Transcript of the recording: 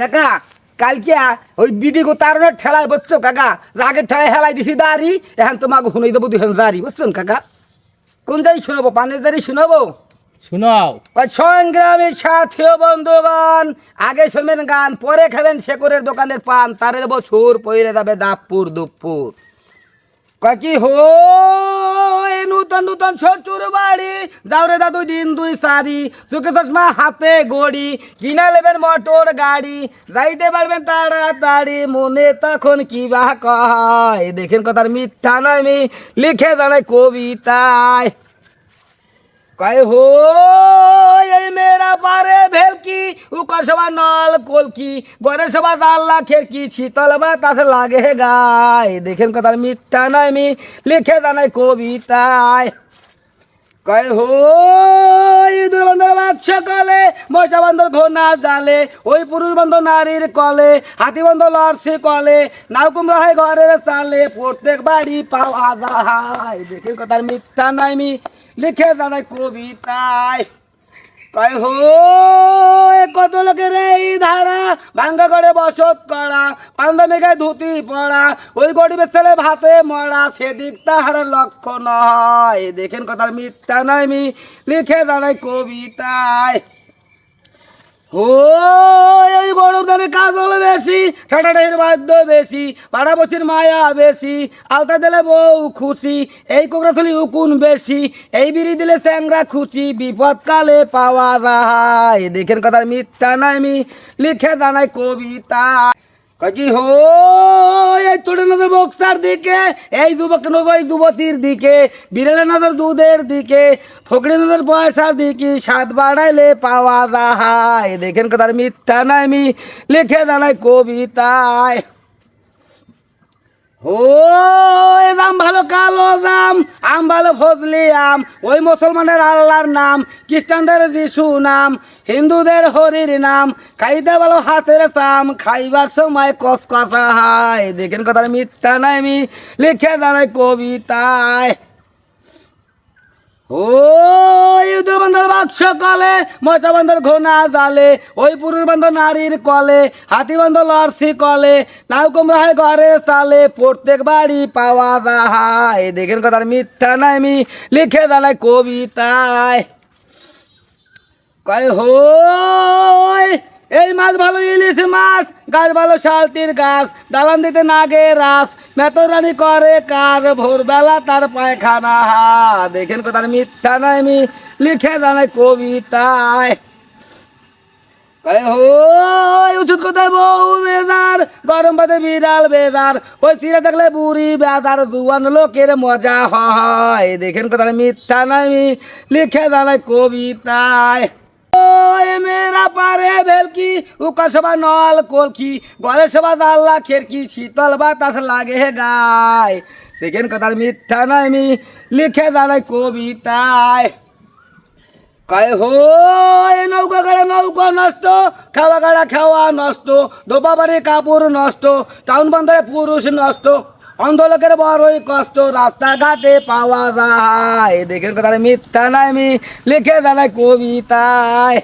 কাকা কালকে ওই বিডি গো তার ঠেলায় বুঝছ কাকা। রাগের ঠেলায় হেলাই দিছি দাঁড়ি এখন তোমাকে শুনাই দেবো দুহেন দাঁড়ি বুঝছেন কাকা? কোন দাঁড়ি শোনাবো পানের দাঁড়ি শোনাবো? শোনাও। সংগ্রামী সাথী বন্ধুগণ আগে শুনবেন গান পরে খাবেন শেকরের দোকানের পান তারের বছর পইরে যাবে দাপুর দুপুর কয় কি হো নূতন নূতন শ্বশুর বাড়ি। দাউরে দাদু দিন দুই সারি। চোখে চশমা, হাতে গড়ি কিনা নেবেন মোটর গাড়ি। যাইতে পারবেন তাড়াতাড়ি, মনে তখন কি বা কয়। দেখেন কথার মিথ্যা নয় আমি লিখে জানাই কবিতায়। কয়, হো, এই ভেলকি উকর সবা নল কলকি ঘরে সবা জানলা খেরকি শীতল বাতাস লাগে গায়। দেখেন কথার মিথ্যা নয় আমি লিখে জানাই কবিতায়। কয়, হো ইঁদুর বন্ধর বাক্স কলে, মশা বন্ধর ঘোনা জালে, ওই পুরুষ বন্ধ নারীর কলে, হাতি বন্ধ লর্ষি কলে, নাও হয় ঘরের চালে প্রত্যেক বাড়ি পাওয়া যায়। দেখেন কথার মিথ্যা নাই আমি লিখে জানাই কবিতায়। কয়, হো কত লোকের এই ধারা? ভাঙ্গা করে বসত করা পান্দা মেঘায় ধুতি পড়া ওই গরিবের ছেলে ভাতে মরা, সেদিক তাহার লক্ষ্য নয়। দেখেন কথার মিথ্যা নয় মি, লিখে দাঁড়ায় কবিতায়। ও এই গরম দানে কাজল বেশি ঠাটাটাইয়ের বাদ্য বেশি পাড়া বসির মায়া বেশি, আলতা দিলে বউ খুশি, এই কোকড়া থলি উকুন বেশি, এই বিড়ি দিলে চ্যাংরা খুশি, বিপদকালে পাওয়া যায়। দেখেন কথার মিথ্যা নাই আমি, লিখে জানাই কবিতা। কয় কি হো এই তোড়ে নজর বক্সার দিকে, এই যুবক নজর, এই যুবতীর দিকে, বিড়ালের নজর, দুধের দিকে ফকরি নজর, পয়সার দিকে, স্বাদ বাড়াইলে পাওয়া যায়। দেখেন কথার মিথ্যা নাই আমি লিখে জানাই কবিতায়। ও, এ দাম ভালো কালো দাম আম ভালো ফজলি আম, ওই মুসলমানের আল্লাহর নাম, খ্রিস্টানদের যিশু নাম, হিন্দুদের হরির নাম, খাইতে ভালো হাতের পাম খাইবার সময় কস কথা হয়। দেখেন কথা মিথ্যা নাই আমি লিখে দাঁড়ায় কবিতায়। ও ইঁদুর বান্ধর বাক্স কলে মশা বান্ধর ঘোনা জালে, ওই পুরুষ বান্ধ নারীর কলে হাতি বান্ধ লর্সি কলে, নাও কুমড়া হয় ঘরে চালে, প্রত্যেক বাড়ি পাওয়া যায়। দেখেন কথার মিথ্যা নাই আমি, লিখে দাঁড়াই কবিতায়। কয় হই এই মাছ ভালো, ইলিশ মাছ, গাছ ভালো শালটির গাছ, দালান দিতে নাগে রাস। মেতরানি করে কার? ভোরবেলা তার পায়খানা হা দেখেন কোথার মিথ্যা নাই আমি লিখে জানাই কবিতায়। উচুত কোথায় বউ বেজার, গরম বাদে বিড়াল বেজার। ওই সিরে দেখলে বুড়ি বেজার, জুয়ান লোকের মজা হয়। দেখেন কোথায় মিথ্যা নাই লিখে জানাই কবিতায়। মেরা পারে ভেলকি, উকা সবা নল কলকি ঘরে সবা জানলা খেরকি, শীতল বাতাস লাগে গায়। দেখেন কথার মিথ্যা নাই আমি লিখে জানাই কবিতায়। কয়, হো, এ নৌকা গাড়া নৌকা নষ্ট, খাওয়া গাড়া খাওয়া নষ্ট ধোপা বাড়ি কাপড় নষ্ট, টাউন বন্দরে পুরুষ নষ্ট। অন্ধ লোকের বড়ই কষ্ট, রাস্তাঘাটে পাওয়া যায়। দেখেন কথা মিথ্যা নাই আমি লিখে দেয় কবিতায়।